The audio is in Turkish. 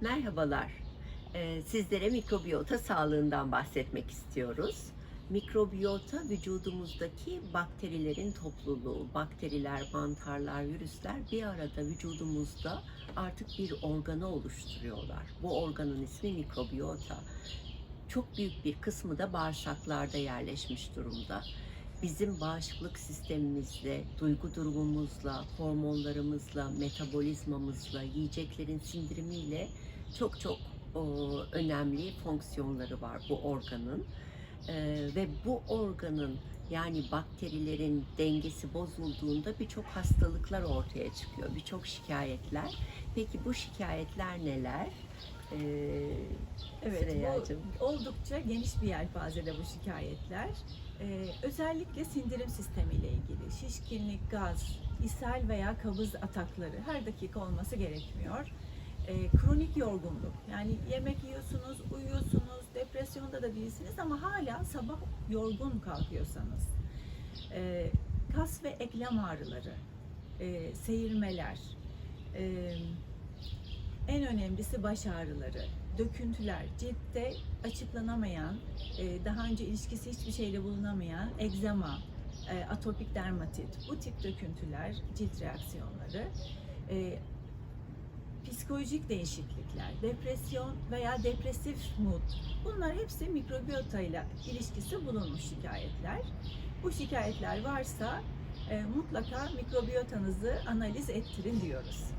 Merhabalar. Ee, sizlere mikrobiyota sağlığından bahsetmek istiyoruz. Mikrobiyota vücudumuzdaki bakterilerin topluluğu, bakteriler, mantarlar, virüsler bir arada vücudumuzda artık bir organı oluşturuyorlar. Bu organın ismi mikrobiyota. Çok büyük bir kısmı da bağırsaklarda yerleşmiş durumda. Bizim bağışıklık sistemimizle, duygu durumumuzla, hormonlarımızla, metabolizmamızla, yiyeceklerin sindirimiyle çok çok önemli fonksiyonları var bu organın. Ee, ve bu organın yani bakterilerin dengesi bozulduğunda birçok hastalıklar ortaya çıkıyor, birçok şikayetler. Peki bu şikayetler neler? Ee, Evet, bu oldukça geniş bir yelpazede bu şikayetler. Ee, özellikle sindirim sistemiyle ilgili şişkinlik, gaz, ishal veya kabız atakları her dakika olması gerekmiyor. Ee, kronik yorgunluk, yani yemek yiyorsunuz, uyuyorsunuz, depresyonda da değilsiniz ama hala sabah yorgun kalkıyorsanız, ee, kas ve eklem ağrıları, e, seyirmeler, e, en önemlisi baş ağrıları, döküntüler, ciltte açıklanamayan, e, daha önce ilişkisi hiçbir şeyle bulunamayan egzama, e, atopik dermatit, bu tip döküntüler, cilt reaksiyonları, e, psikolojik değişiklikler, depresyon veya depresif mood, bunlar hepsi mikrobiyota ile ilişkisi bulunmuş şikayetler. Bu şikayetler varsa mutlaka mikrobiyotanızı analiz ettirin diyoruz.